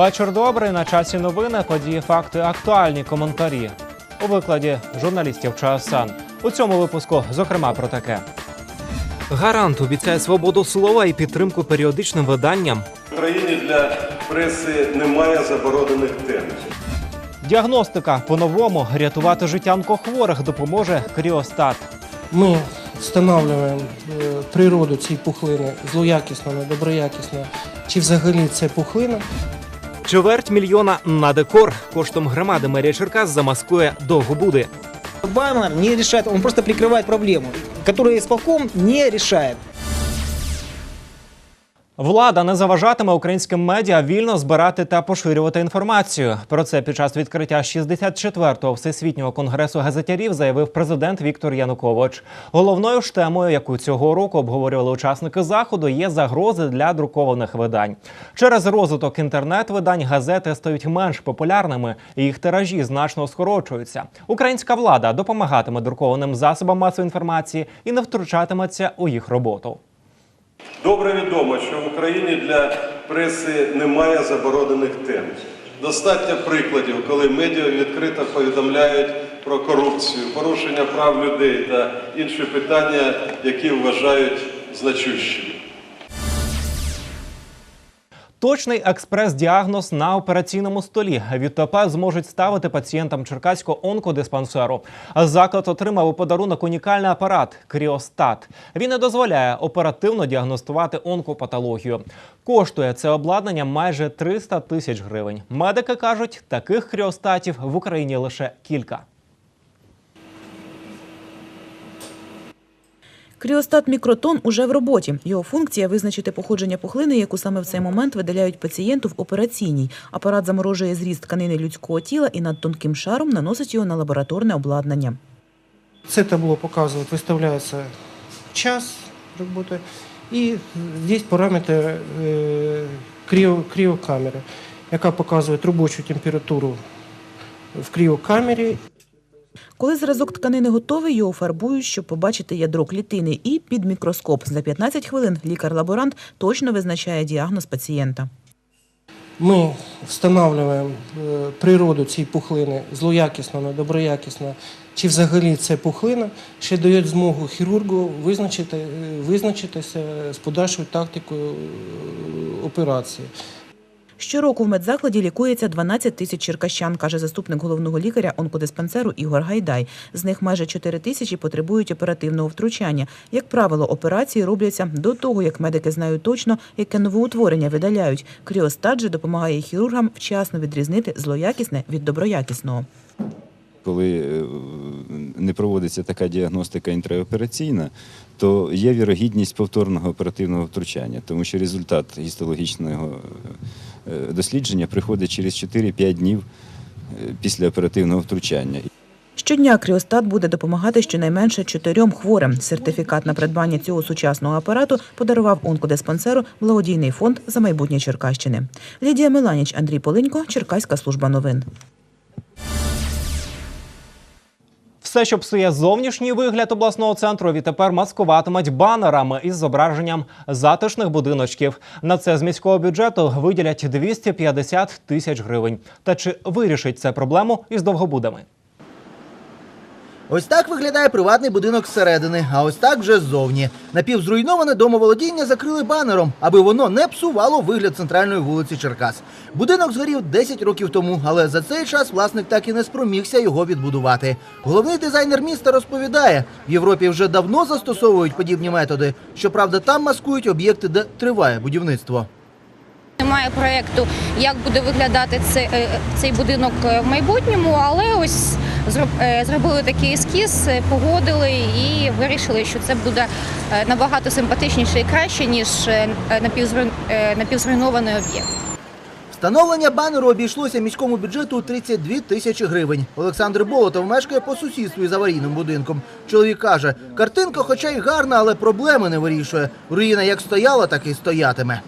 Вечір добрий. На часі новини, події, факти, актуальні коментарі у викладі журналістів ЧСН. У цьому випуску, зокрема, про таке. Гарант обіцяє свободу слова і підтримку періодичним виданням. В Україні для преси немає заборонених тем. Діагностика по-новому рятувати життя онкохворих допоможе Кріостат. Ми встановлюємо е, природу цієї пухлини злоякісно, недоброякісно, чи взагалі це пухлина. Чверть мільйона на декор коштом громади мерія Черкас замаскує довгобуди. Баннер не решает, он просто прикрывает проблему, которую исполком не решает. Влада не заважатиме українським медіа вільно збирати та поширювати інформацію. Про це під час відкриття 64-го всесвітнього конгресу газетярів заявив президент Віктор Янукович. Головною ж темою, яку цього року обговорювали учасники заходу, є загрози для друкованих видань. Через розвиток інтернет-видань газети стають менш популярними, і їх тиражі значно скорочуються. Українська влада допомагатиме друкованим засобам масової інформації і не втручатиметься у їх роботу. Добре відомо, що в Україні для преси немає заборонених тем. Достатньо прикладів, коли медіа відкрито повідомляють про корупцію, порушення прав людей та інші питання, які вважають значущими. Точний експрес-діагноз на операційному столі. Відтепер зможуть ставити пацієнтам Черкаського онкодиспансеру. Заклад отримав у подарунок унікальний апарат Кріостат. Він не дозволяє оперативно діагностувати онкопатологію. Коштує це обладнання майже 300 тисяч гривень. Медики кажуть, таких кріостатів в Україні лише кілька. Кріостат мікротон уже в роботі. Його функція визначити походження пухлини, яку саме в цей момент видаляють пацієнту в операційній. Апарат заморожує зріст тканини людського тіла і над тонким шаром наносить його на лабораторне обладнання. Це табло показує, виставляється час роботи і є параметри е, кріокамери, яка показує робочу температуру в кріокамері Коли зразок тканини готовий, його фарбують, щоб побачити ядро клітини. І під мікроскоп за 15 хвилин лікар-лаборант точно визначає діагноз пацієнта. Ми встановлюємо е, природу цієї пухлини злоякісно, недоброякісно, чи взагалі це пухлина, що дає змогу хірургу визначити, е, визначитися з подальшою тактикою е, операції. Щороку в медзакладі лікується 12 тисяч черкащан, каже заступник головного лікаря онкодиспансеру Ігор Гайдай. З них майже 4 тисячі потребують оперативного втручання. Як правило, операції робляться до того, як медики знають точно, яке новоутворення видаляють. Кріостат же допомагає хірургам вчасно відрізнити злоякісне від доброякісного. Коли е, не проводиться така діагностика інтраопераційна, то є вірогідність повторного оперативного втручання, тому що результат гістологічного е, дослідження приходить через 4-5 днів е, після оперативного втручання. Щодня Кріостат буде допомагати щонайменше чотирьом хворим. Сертифікат на придбання цього сучасного апарату подарував онкодиспансеру благодійний фонд за майбутнє Черкащини. Лідія Меланіч, Андрій Полинько, Черкаська служба новин. Все, що псує зовнішній вигляд обласного центру, відтепер маскуватимуть банерами із зображенням затишних будиночків. На це з міського бюджету виділять 250 тисяч гривень. Та чи вирішить це проблему із довгобудами? Ось так виглядає приватний будинок зсередини, а ось так вже ззовні. Напівзруйноване домоволодіння закрили банером, аби воно не псувало вигляд центральної вулиці Черкас. Будинок згорів 10 років тому, але за цей час власник так і не спромігся його відбудувати. Головний дизайнер міста розповідає, в Європі вже давно застосовують подібні методи. Щоправда, там маскують об'єкти, де триває будівництво. Немає проєкту, як буде виглядати цей, е, будинок е, в майбутньому, але ось е, зробили такий ескіз, е, погодили і вирішили, що це буде набагато симпатичніше і краще, ніж напівзруй- напівзруйнований об'єкт. Встановлення банеру обійшлося міському бюджету 32 тисячі гривень. Олександр Болотов мешкає по сусідству із аварійним будинком. Чоловік каже, картинка, хоча й гарна, але проблеми не вирішує. Руїна як стояла, так і стоятиме.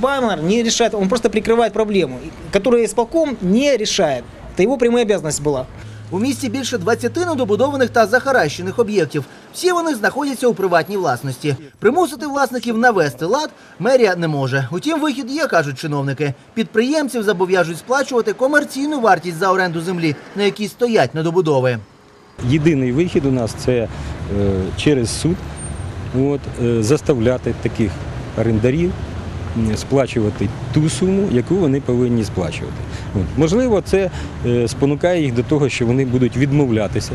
Баннер не решает, он просто прикрывает проблему, которую исполком не решает. Это его прямая обязанность была. У місті більше 20 недобудованих та захаращених об'єктів. Всі вони знаходяться у приватній власності. Примусити власників навести лад мерія не може. Утім, вихід є, кажуть чиновники. Підприємців зобов'яжуть сплачувати комерційну вартість за оренду землі, на якій стоять недобудови. Єдиний вихід у нас це е, через суд от, е, заставляти таких орендарів м, сплачувати ту суму, яку вони повинні сплачувати. Можливо, це е, спонукає їх до того, що вони будуть відмовлятися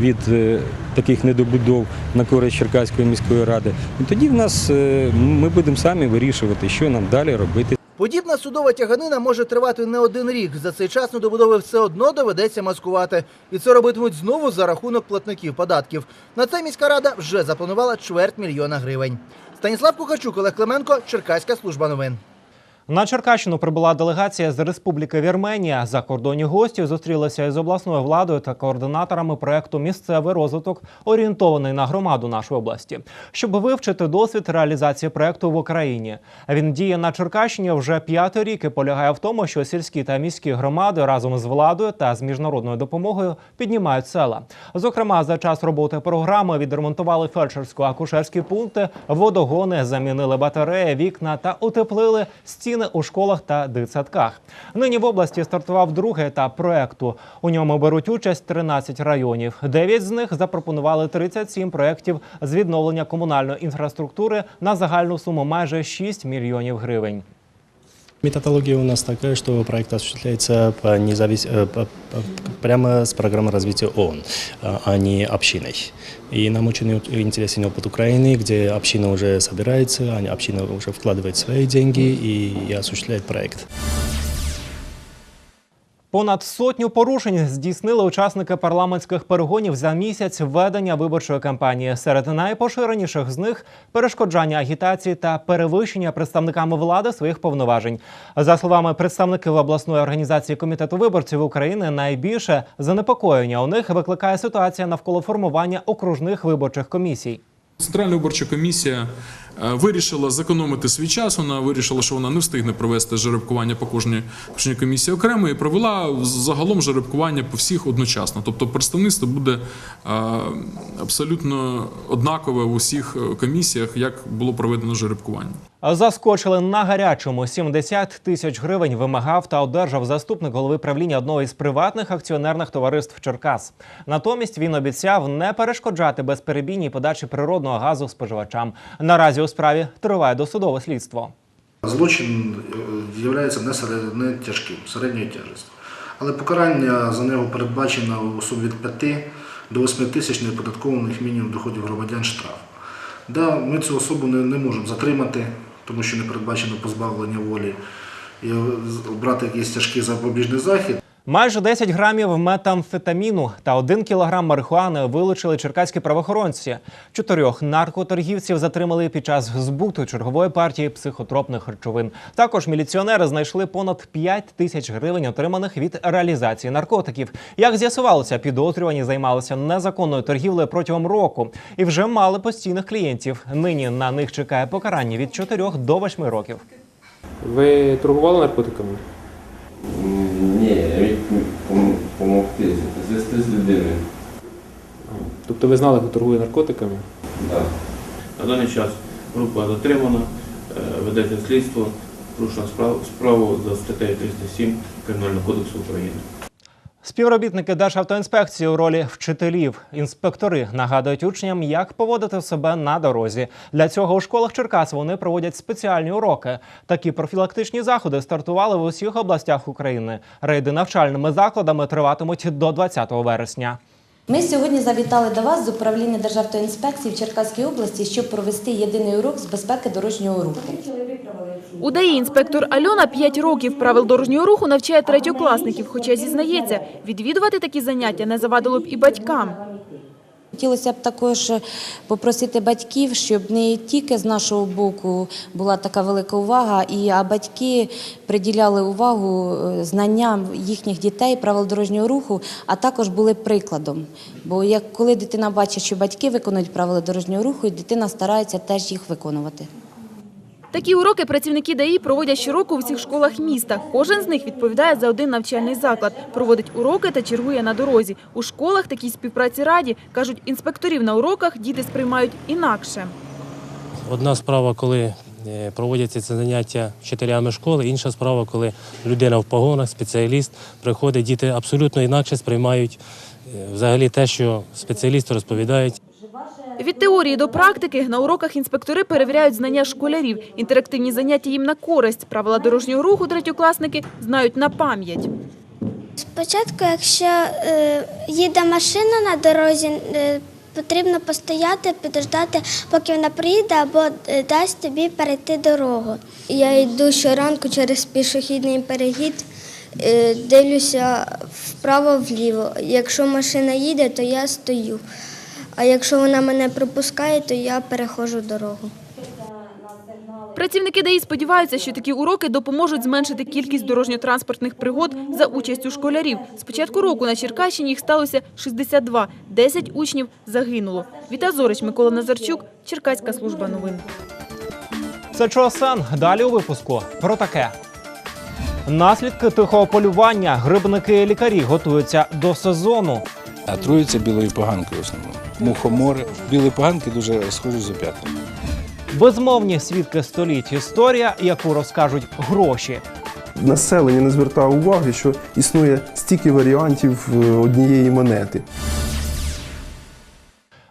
від е, таких недобудов на користь Черкаської міської ради. І тоді в нас е, ми будемо самі вирішувати, що нам далі робити. Подібна судова тяганина може тривати не один рік. За цей час недобудови все одно доведеться маскувати. І це робитимуть знову за рахунок платників податків. На це міська рада вже запланувала чверть мільйона гривень. Станіслав Кухачук, Олег Клименко, Черкаська служба новин. На Черкащину прибула делегація з Республіки Вірменія. Закордонні гості зустрілися із обласною владою та координаторами проекту Місцевий розвиток, орієнтований на громаду нашої області, щоб вивчити досвід реалізації проекту в Україні. Він діє на Черкащині вже п'ятий рік і полягає в тому, що сільські та міські громади разом з владою та з міжнародною допомогою піднімають села. Зокрема, за час роботи програми відремонтували фельдшерсько-акушерські пункти, водогони, замінили батареї, вікна та утеплили стіни у школах та дитсадках. Нині в області стартував другий етап проекту. У ньому беруть участь 13 районів. Дев'ять з них запропонували 37 проєктів з відновлення комунальної інфраструктури на загальну суму майже 6 мільйонів гривень. Методология у нас такая, что проект осуществляется по независ... э, по- по- прямо с программы развития ООН, а а не общиной. И нам очень ут- интересен опыт Украины, где община уже собирается, они- община уже вкладывает свои деньги и, и осуществляет проект. Понад сотню порушень здійснили учасники парламентських перегонів за місяць введення виборчої кампанії. Серед найпоширеніших з них перешкоджання агітації та перевищення представниками влади своїх повноважень. За словами представників обласної організації комітету виборців України, найбільше занепокоєння у них викликає ситуація навколо формування окружних виборчих комісій. Центральна виборча комісія е, вирішила зекономити свій час. Вона вирішила, що вона не встигне провести жеребкування по кожній комісії окремо і провела загалом жеребкування по всіх одночасно. Тобто представництво буде е, абсолютно однакове в усіх е, комісіях, як було проведено жеребкування. Заскочили на гарячому 70 тисяч гривень вимагав та одержав заступник голови правління одного із приватних акціонерних товариств Черкас. Натомість він обіцяв не перешкоджати безперебійній подачі природного газу споживачам. Наразі у справі триває досудове слідство. Злочин є не, серед- не тяжким, середньої тяжкості. Але покарання за нього передбачено у сумі від 5 до 8 тисяч неоподаткованих мінімум доходів громадян штраф. Да, ми цю особу не, не можемо затримати, тому що не передбачено позбавлення волі і обрати якийсь тяжкий запобіжний захід. Майже 10 грамів метамфетаміну та 1 кілограм марихуани вилучили черкаські правоохоронці. Чотирьох наркоторгівців затримали під час збуту чергової партії психотропних речовин. Також міліціонери знайшли понад 5 тисяч гривень, отриманих від реалізації наркотиків. Як з'ясувалося, підозрювані займалися незаконною торгівлею протягом року і вже мали постійних клієнтів. Нині на них чекає покарання від 4 до 8 років. Ви торгували наркотиками? Ні, я міг допомогти, звести з людиною. Тобто ви знали, хто торгує наркотиками? Так. На даний час група затримана, е, ведеться слідство, порушена справу, справу за статтею 307 Кримінального кодексу України. Співробітники Державтоінспекції у ролі вчителів, інспектори нагадують учням, як поводити себе на дорозі. Для цього у школах Черкас вони проводять спеціальні уроки. Такі профілактичні заходи стартували в усіх областях України. Рейди навчальними закладами триватимуть до 20 вересня. Ми сьогодні завітали до вас з управління Державної інспекції в Черкаській області, щоб провести єдиний урок з безпеки дорожнього руху. У ДАІ інспектор Альона 5 років правил дорожнього руху навчає третьокласників, хоча зізнається, відвідувати такі заняття не завадило б і батькам. Хотілося б також попросити батьків, щоб не тільки з нашого боку була така велика увага, і а батьки приділяли увагу е, знанням їхніх дітей правил дорожнього руху, а також були прикладом. Бо як коли дитина бачить, що батьки виконують правила дорожнього руху, і дитина старається теж їх виконувати. Такі уроки працівники ДАІ проводять щороку у всіх школах міста. Кожен з них відповідає за один навчальний заклад, проводить уроки та чергує на дорозі. У школах такій співпраці раді кажуть, інспекторів на уроках діти сприймають інакше. Одна справа, коли е, проводяться ці заняття вчителями школи, інша справа, коли людина в погонах, спеціаліст приходить, діти абсолютно інакше сприймають е, взагалі те, що спеціалісти розповідають. Від теорії до практики на уроках інспектори перевіряють знання школярів. Інтерактивні заняття їм на користь. Правила дорожнього руху третьокласники знають на пам'ять. Спочатку, якщо е, їде машина на дорозі, е, потрібно постояти, підождати, поки вона приїде або е, дасть тобі перейти дорогу. Я йду щоранку через пішохідний перехід, дивлюся вправо-вліво. Якщо машина їде, то я стою. А якщо вона мене пропускає, то я переходжу дорогу. Працівники ДАІ сподіваються, що такі уроки допоможуть зменшити кількість дорожньо-транспортних пригод за участю школярів. З початку року на Черкащині їх сталося 62. 10 учнів загинуло. Віта Зорич, Микола Назарчук, Черкаська служба новин. Це Чоасан. Далі у випуску про таке. Наслідки тихого полювання. Грибники і лікарі готуються до сезону. Отруються білою поганкою в основному. Мухомори. Білі поганки дуже схожі з опятами. Безмовні свідки століть. Історія, яку розкажуть гроші. Населення не звертає уваги, що існує стільки варіантів е, однієї монети.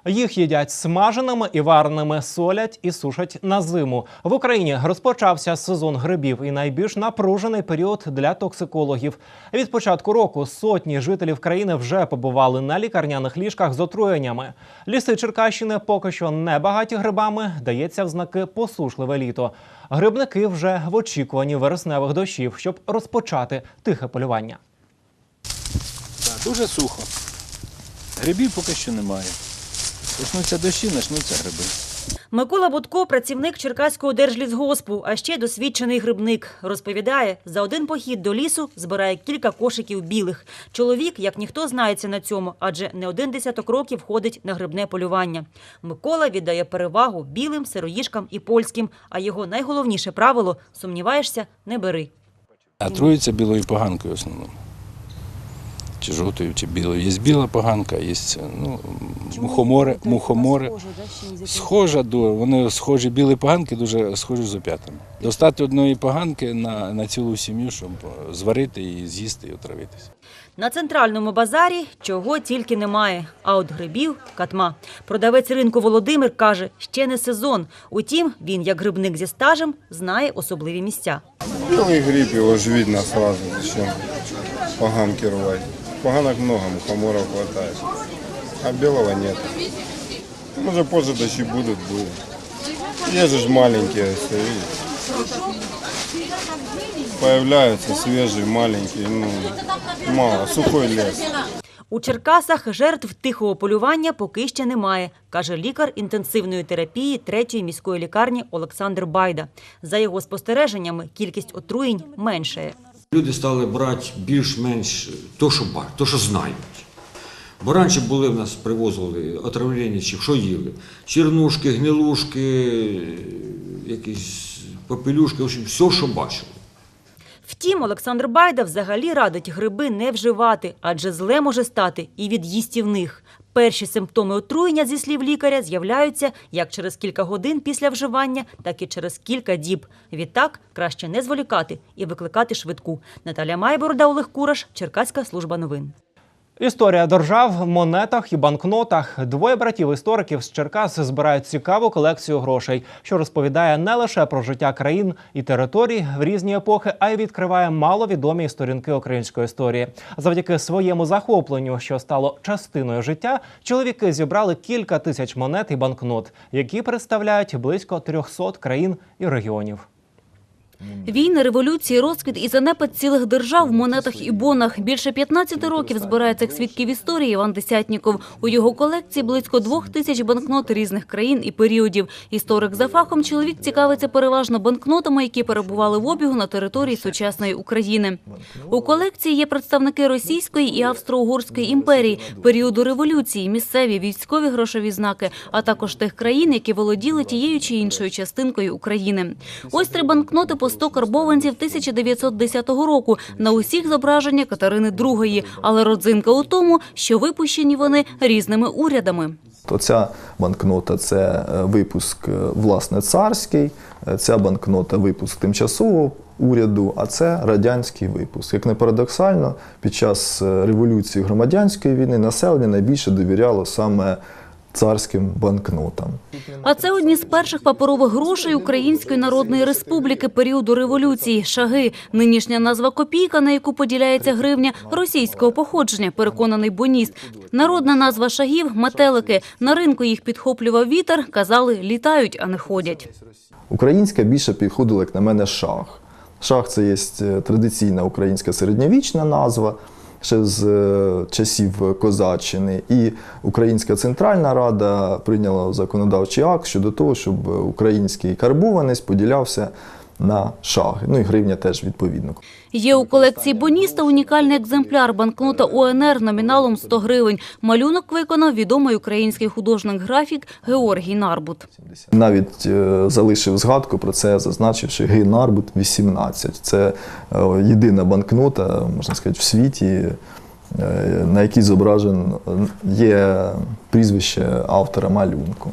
Їх їдять смаженими і вареними, солять і сушать на зиму. В Україні розпочався сезон грибів і найбільш напружений період для токсикологів. Від початку року сотні жителів країни вже побували на лікарняних ліжках з отруєннями. Ліси Черкащини поки що не багаті грибами. Дається в знаки посушливе літо. Грибники вже в очікуванні вересневих дощів, щоб розпочати тихе полювання. Дуже сухо. Грибів поки що немає. Почнуться дощі, почнуться гриби. Микола Будко – працівник Черкаського держлісгоспу, а ще досвідчений грибник. Розповідає, за один похід до лісу збирає кілька кошиків білих. Чоловік, як ніхто, знається на цьому, адже не один десяток років ходить на грибне полювання. Микола віддає перевагу білим, сироїшкам і польським, а його найголовніше правило – сумніваєшся – не бери. Отруються білою поганкою в основному. Чи жовтою, чи білою. Є біла поганка, є ну, мухомори, мухомори. Схожа до, вони схожі, білі поганки дуже схожі з опятами. Достати одної поганки на, на цілу сім'ю, щоб зварити і з'їсти і отравитися. На центральному базарі чого тільки немає, а от грибів – катма. Продавець ринку Володимир каже, ще не сезон. Утім, він, як грибник зі стажем, знає особливі місця. Белый гриб, его же видно сразу, зачем поганки рвать. Поганок много, мухоморов хватает, а белого нет. Может позже дожди будут, будет. Есть же ж маленькие, если видите. Появляются свежие, маленькие, ну, мало, сухой лес. У Черкасах жертв тихого полювання поки ще немає, каже лікар інтенсивної терапії третьої міської лікарні Олександр Байда. За його спостереженнями, кількість отруєнь меншає. Люди стали брати більш-менш то, що бачать, то, що знають. Бо раніше були в нас привозили отравлення, чи що їли? Чернушки, гнилушки, якісь попелюшки, в общем, все, що бачили. Втім, Олександр Байда взагалі радить гриби не вживати, адже зле може стати і від їстівних. Перші симптоми отруєння, зі слів лікаря, з'являються як через кілька годин після вживання, так і через кілька діб. Відтак краще не зволікати і викликати швидку. Наталя Майборода, Олег Кураш, Черкаська служба новин. Історія держав в монетах і банкнотах. Двоє братів-істориків з Черкас збирають цікаву колекцію грошей, що розповідає не лише про життя країн і територій в різні епохи, а й відкриває маловідомі сторінки української історії. Завдяки своєму захопленню, що стало частиною життя, чоловіки зібрали кілька тисяч монет і банкнот, які представляють близько 300 країн і регіонів. Війни, революції, розквіт і занепад цілих держав в монетах і бонах. Більше 15 років збирає цих свідків історії Іван Десятніков. У його колекції близько двох тисяч банкнот різних країн і періодів. Історик за фахом чоловік цікавиться переважно банкнотами, які перебували в обігу на території сучасної України. У колекції є представники Російської і Австро-Угорської імперії, періоду революції, місцеві військові грошові знаки, а також тих країн, які володіли тією чи іншою частинкою України. Ось три банкноти по 100 карбованців 1910 року. На усіх зображення Катерини II. Але родзинка у тому, що випущені вони різними урядами. Оця банкнота це е, випуск е, власне царський, е, ця банкнота випуск тимчасового уряду, а це радянський випуск. Як не парадоксально, під час революції громадянської війни населення найбільше довіряло саме царським банкнотам. А це одні з перших паперових грошей Української Народної Республіки періоду революції. Шаги. Нинішня назва копійка, на яку поділяється гривня, російського походження. Переконаний боніст. Народна назва шагів метелики. На ринку їх підхоплював вітер. Казали, літають, а не ходять. Українська більше підходила, як на мене, шах. Шах це є е, традиційна українська середньовічна назва. Ще з е, часів козаччини, і Українська Центральна Рада прийняла законодавчий акт щодо того, щоб український карбованець поділявся на шаги. Ну і гривня теж відповідно. Є у колекції боніста унікальний екземпляр банкнота УНР номіналом 100 гривень. Малюнок виконав відомий український художник-графік Георгій Нарбут. Навіть е, залишив згадку про це, зазначивши Гей Нарбут 18. Це е, єдина банкнота, можна сказати, в світі, е, на якій зображен є прізвище автора малюнку.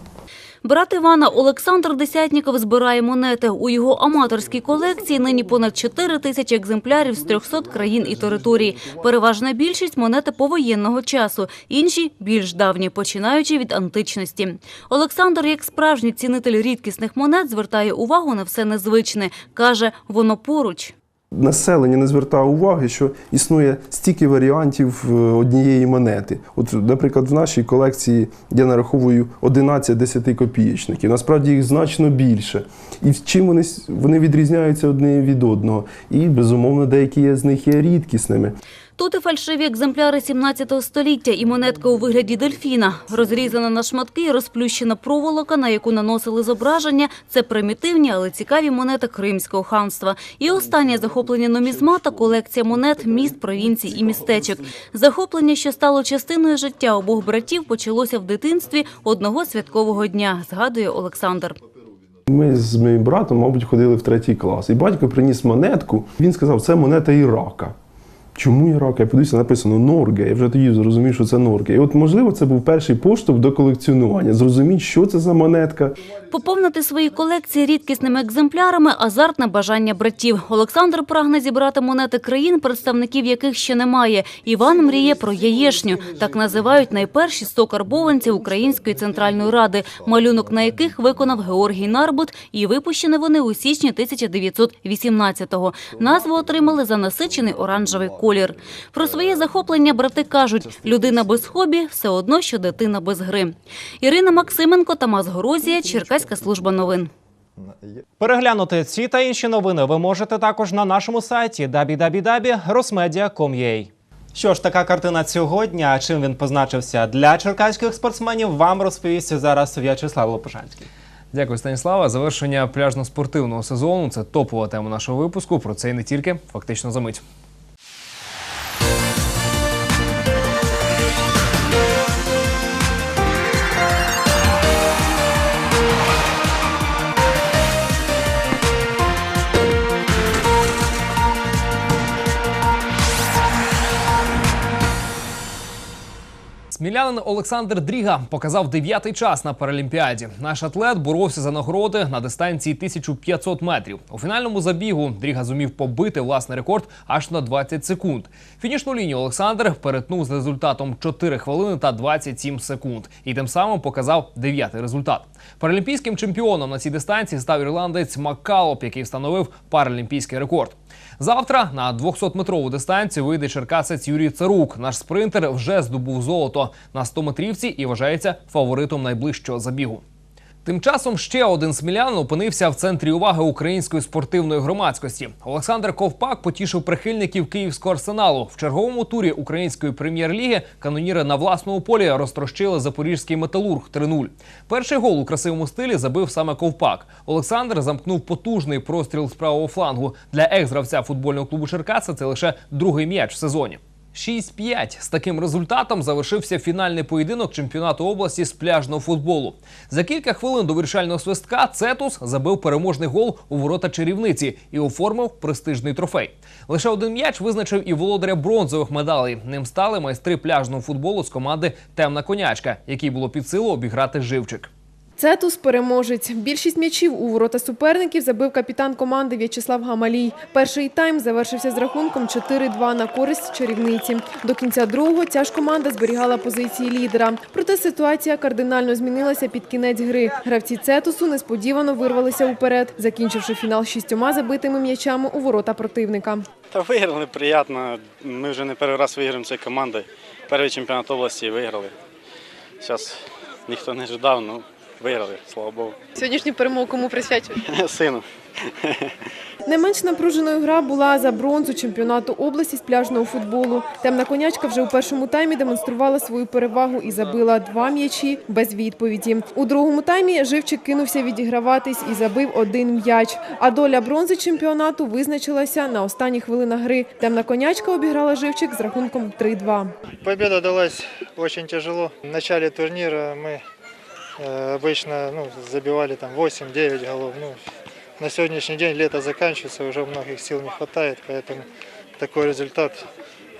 Брат Івана Олександр Десятніков збирає монети. У його аматорській колекції нині понад 4 тисячі екземплярів з 300 країн і територій. Переважна більшість монети повоєнного часу, інші – більш давні, починаючи від античності. Олександр, як справжній цінитель рідкісних монет, звертає увагу на все незвичне. Каже, воно поруч. Населення не звертає уваги, що існує стільки варіантів е, однієї монети. От, наприклад, в нашій колекції я нараховую 11 10 копієчників. Насправді їх значно більше. І чим вони, вони відрізняються одне від одного. І, безумовно, деякі з них є рідкісними. Тут і фальшиві екземпляри 17 століття і монетка у вигляді дельфіна. Розрізана на шматки і розплющена проволока, на яку наносили зображення. Це примітивні, але цікаві монети Кримського ханства. І останнє захоплення нумізмата – колекція монет міст, провінцій і містечок. Захоплення, що стало частиною життя обох братів, почалося в дитинстві одного святкового дня, згадує Олександр. Ми з моїм братом, мабуть, ходили в третій клас. І батько приніс монетку. Він сказав, це монета Ірака. Чому Ірак? Я подивився, написано Норге. Я вже тоді зрозумів, що це Норге. І от, можливо, це був перший поштовх до колекціонування. Зрозуміть, що це за монетка. Поповнити свої колекції рідкісними екземплярами – азартне бажання братів. Олександр прагне зібрати монети країн, представників яких ще немає. Іван мріє про яєшню. Так називають найперші 100 карбованців Української Центральної Ради, малюнок на яких виконав Георгій Нарбут, і випущені вони у січні 1918-го. Назву отримали за насичений оранжевий колір. Про своє захоплення брати кажуть, людина без хобі – все одно, що дитина без гри. Ірина Максименко, Тамас Горозія, Черкаська служба новин. Переглянути ці та інші новини ви можете також на нашому сайті www.rosmedia.com.ua. Що ж, така картина сьогодні. А чим він позначився для черкаських спортсменів, вам розповість зараз В'ячеслав Лопушанський. Дякую, Станіслава. Завершення пляжно-спортивного сезону це топова тема нашого випуску. Про це і не тільки. Фактично за мить. Смілянин Олександр Дріга показав дев'ятий час на Паралімпіаді. Наш атлет боровся за нагороди на дистанції 1500 метрів. У фінальному забігу Дріга зумів побити власний рекорд аж на 20 секунд. Фінішну лінію Олександр перетнув з результатом 4 хвилини та 27 секунд. І тим самим показав дев'ятий результат. Паралімпійським чемпіоном на цій дистанції став ірландець Маккалоп, який встановив паралімпійський рекорд. Завтра на 200-метрову дистанцію вийде черкасець Юрій Царук. Наш спринтер вже здобув золото на 100-метрівці і вважається фаворитом найближчого забігу. Тим часом ще один смілянин опинився в центрі уваги української спортивної громадськості. Олександр Ковпак потішив прихильників київського арсеналу. В черговому турі української прем'єр-ліги каноніри на власному полі розтрощили запорізький металург 3-0. Перший гол у красивому стилі забив саме Ковпак. Олександр замкнув потужний простріл з правого флангу. Для екс-гравця футбольного клубу Черкаса це лише другий м'яч в сезоні. 6-5. З таким результатом завершився фінальний поєдинок чемпіонату області з пляжного футболу. За кілька хвилин до вирішального свистка Цетус забив переможний гол у ворота чарівниці і оформив престижний трофей. Лише один м'яч визначив і володаря бронзових медалей. Ним стали майстри пляжного футболу з команди Темна конячка, якій було під силу обіграти живчик. Цетус переможець. Більшість м'ячів у ворота суперників забив капітан команди В'ячеслав Гамалій. Перший тайм завершився з рахунком 4-2 на користь чарівниці. До кінця другого ця ж команда зберігала позиції лідера. Проте ситуація кардинально змінилася під кінець гри. Гравці Цетусу несподівано вирвалися уперед, закінчивши фінал шістьома забитими м'ячами у ворота противника. Та виграли приємно. Ми вже не перший раз виграємо цією командою. Перший чемпіонат області виграли. Зараз ніхто не ждав, ну виграли, слава Богу. Сьогоднішню перемогу кому присвячують? Сину. Не менш напруженою гра була за бронзу чемпіонату області з пляжного футболу. Темна конячка вже у першому таймі демонструвала свою перевагу і забила два м'ячі без відповіді. У другому таймі Живчик кинувся відіграватись і забив один м'яч. А доля бронзи чемпіонату визначилася на останніх хвилинах гри. Темна конячка обіграла Живчик з рахунком 3-2. Победа далась очень тяжело. В начале турнира мы э, обычно ну, забивали там 8-9 голов. Ну, на сегодняшний день лето заканчивается, уже многих сил не хватает, поэтому такой результат,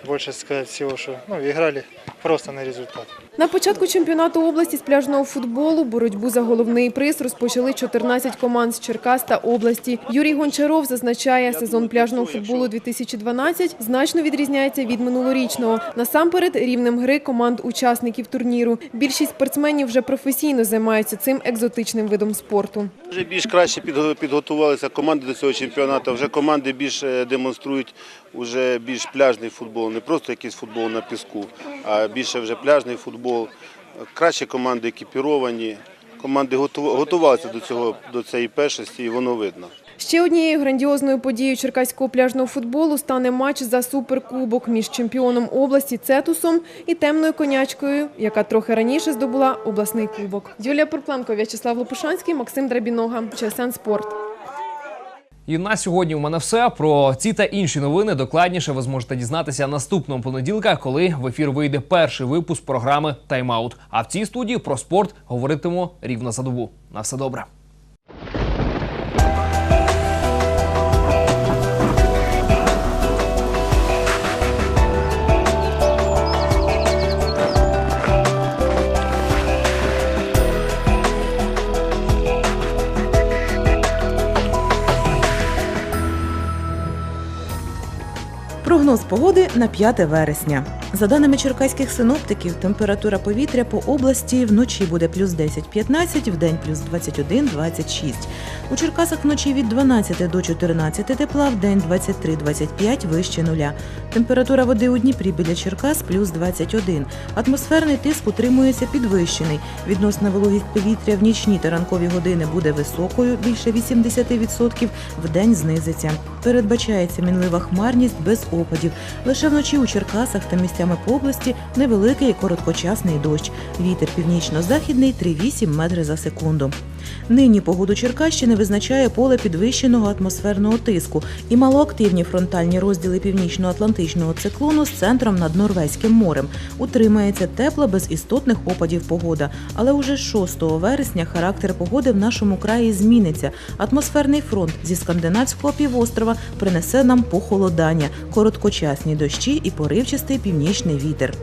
больше сказать всего, что ну, играли просто на результат. На початку чемпіонату області з пляжного футболу боротьбу за головний приз розпочали 14 команд з Черкас та області. Юрій Гончаров зазначає, сезон пляжного футболу 2012 значно відрізняється від минулорічного. Насамперед рівнем гри команд-учасників турніру. Більшість спортсменів вже професійно займаються цим екзотичним видом спорту. Вже більш краще підго- підготувалися команди до цього чемпіонату. Вже команди більш е, демонструють уже більш пляжний футбол, не просто якийсь футбол на піску, а більше вже пляжний футбол. Кращі команди екіпіровані. Команди готувалися до цього до цієї першості, і воно видно. Ще однією грандіозною подією черкаського пляжного футболу стане матч за суперкубок між чемпіоном області Цетусом і темною конячкою, яка трохи раніше здобула обласний кубок. Юлія Пурпленко, В'ячеслав Лопушанський, Максим Драбінога. ЧСН Спорт. І на сьогодні у мене все. Про ці та інші новини докладніше ви зможете дізнатися наступного понеділка, коли в ефір вийде перший випуск програми Тайм-аут. А в цій студії про спорт говоритиму рівно за добу. На все добре. Прогноз погоди на 5 вересня. За даними черкаських синоптиків, температура повітря по області вночі буде плюс 10-15, вдень плюс 21-26. У Черкасах вночі від 12 до 14 тепла, вдень 23-25 вище нуля. Температура води у Дніпрі біля Черкас плюс 21. Атмосферний тиск утримується підвищений. Відносна вологість повітря в нічні та ранкові години буде високою, більше 80%, вдень знизиться. Передбачається мінлива хмарність без опадів. Лише вночі у Черкасах та місцями по області невеликий короткочасний дощ. Вітер північно-західний 3,8 метри за секунду. Нині погоду Черкащини визначає поле підвищеного атмосферного тиску і малоактивні фронтальні розділи північно-атлантичного циклону з центром над Норвезьким морем. Утримається тепла без істотних опадів погода. Але уже 6 вересня характер погоди в нашому краї зміниться. Атмосферний фронт зі скандинавського півострова принесе нам похолодання, короткочасні дощі і поривчастий північний вітер.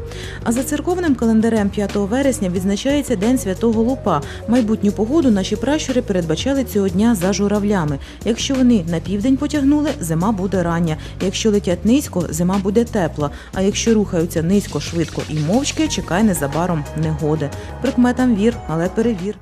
А за церковним календарем 5 вересня відзначається День Святого Лупа. Майбутню погоду наші пращури передбачали цього дня за журавлями. Якщо вони на південь потягнули, зима буде рання. Якщо летять низько, зима буде тепла. А якщо рухаються низько, швидко і мовчки, чекай незабаром негоди. Прикметам вір, але перевір.